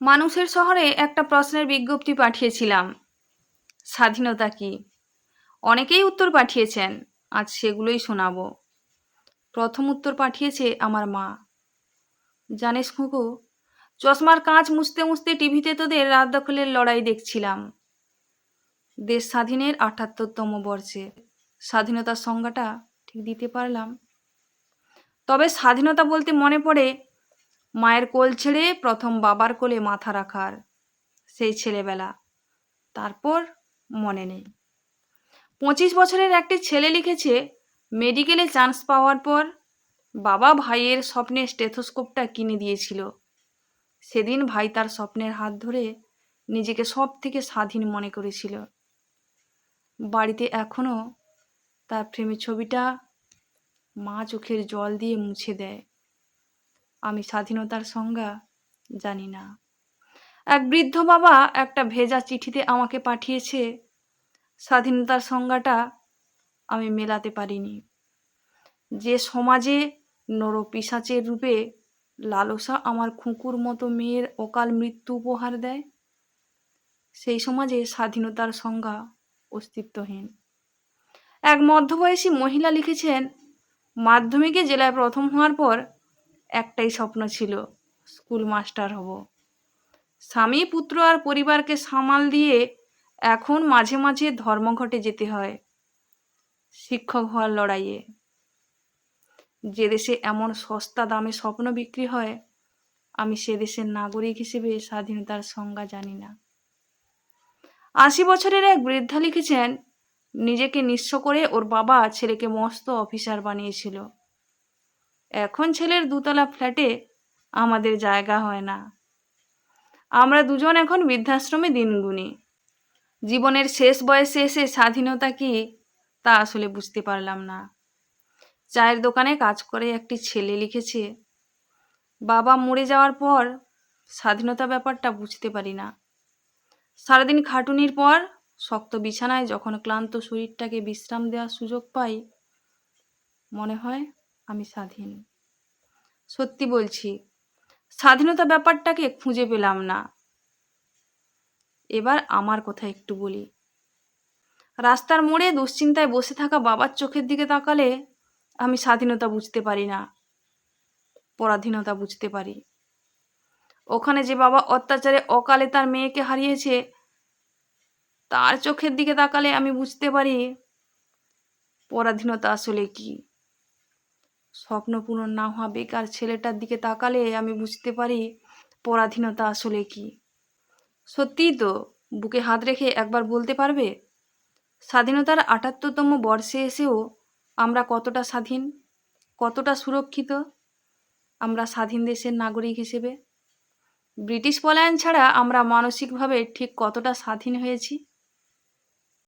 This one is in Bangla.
মানুষের শহরে একটা প্রশ্নের বিজ্ঞপ্তি পাঠিয়েছিলাম। স্বাধীনতা কি? অনেকেই উত্তর পাঠিয়েছেন, আজ সেগুলোই শোনাবো। প্রথম উত্তর পাঠিয়েছে আমার মা। জানিস খুকু, চশমার কাঁচ মুছতে মুছতে টিভিতে তোদের রাত দখলের লড়াই দেখছিলাম। দেশ স্বাধীনের আটাত্তরতম বর্ষে স্বাধীনতার সংজ্ঞাটা ঠিক দিতে পারলাম। তবে স্বাধীনতা বলতে মনে পড়ে মায়ের কোল ছেড়ে প্রথম বাবার কোলে মাথা রাখার সেই ছেলেবেলা। তারপর মনে নেই। পঁচিশ বছরের একটি ছেলে লিখেছে, মেডিকেলে চান্স পাওয়ার পর বাবা ভাইয়ের স্বপ্নে স্টেথোস্কোপটা কিনে দিয়েছিল। সেদিন ভাই তার স্বপ্নের হাত ধরে নিজেকে সব থেকে স্বাধীন মনে করেছিল। বাড়িতে এখনও তার প্রেমের ছবিটা মা চোখের জল দিয়ে মুছে দেয়। আমি স্বাধীনতার সংজ্ঞা জানি না। এক বৃদ্ধ বাবা একটা ভেজা চিঠিতে আমাকে পাঠিয়েছে, স্বাধীনতার সংজ্ঞাটা আমি মেলাতে পারিনি। যে সমাজে নরপিসাচের রূপে লালসা আমার খুঁকুর মতো মেয়ের অকাল মৃত্যু উপহার দেয়, সেই সমাজে স্বাধীনতার সংজ্ঞা অস্তিত্বহীন। এক মধ্যবয়সী মহিলা লিখেছেন, মাধ্যমিকে জেলায় প্রথম হওয়ার পর একটাই স্বপ্ন ছিল স্কুল মাস্টার হব। স্বামী, পুত্র আর পরিবারকে সামাল দিয়ে এখন মাঝে মাঝে ধর্মঘটে যেতে হয়, শিক্ষক হওয়ার লড়াইয়ে। যে দেশে এমন সস্তা দামে স্বপ্ন বিক্রি হয়, আমি সে দেশের নাগরিক হিসেবে স্বাধীনতার সংজ্ঞা জানি না। আশি বছরের এক বৃদ্ধা লিখেছেন, নিজেকে নিঃস্ব করে ওর বাবা ছেলেকে মস্ত অফিসার বানিয়েছিল। এখন ছেলের দুতলা ফ্ল্যাটে আমাদের জায়গা হয় না। আমরা দুজন এখন বৃদ্ধাশ্রমে দিন গুনি জীবনের শেষ বয়সে এসে স্বাধীনতা কি, তা আসলে বুঝতে পারলাম না। চায়ের দোকানে কাজ করে একটি ছেলে লিখেছে, বাবা মরে যাওয়ার পর স্বাধীনতা ব্যাপারটা বুঝতে পারি না। সারাদিন খাটুনির পর শক্ত বিছানায় যখন ক্লান্ত শরীরটাকে বিশ্রাম দেওয়ার সুযোগ পাই, মনে হয় আমি স্বাধীন। সত্যি বলছি, স্বাধীনতা ব্যাপারটাকে খুঁজে পেলাম না। এবার আমার কথা একটু বলি। রাস্তার মোড়ে দুশ্চিন্তায় বসে থাকা বাবার চোখের দিকে তাকালে আমি স্বাধীনতা বুঝতে পারি না, পরাধীনতা বুঝতে পারি। ওখানে যে বাবা অত্যাচারে অকালে তার মেয়েকে হারিয়েছে, তার চোখের দিকে তাকালে আমি বুঝতে পারি পরাধীনতা আসলে কি। স্বপ্ন পূরণ না হওয়া বেকার ছেলেটার দিকে তাকালে আমি বুঝতে পারি পরাধীনতা আসলে কি। সত্যিই তো, বুকে হাত রেখে একবার বলতে পারবে? স্বাধীনতার আটাত্তরতম বর্ষে এসেও আমরা কতটা স্বাধীন? কতটা সুরক্ষিত? আমরা স্বাধীন দেশের নাগরিক হিসেবে? ব্রিটিশ পলায়ন ছাড়া আমরা মানসিকভাবে ঠিক কতটা স্বাধীন হয়েছি?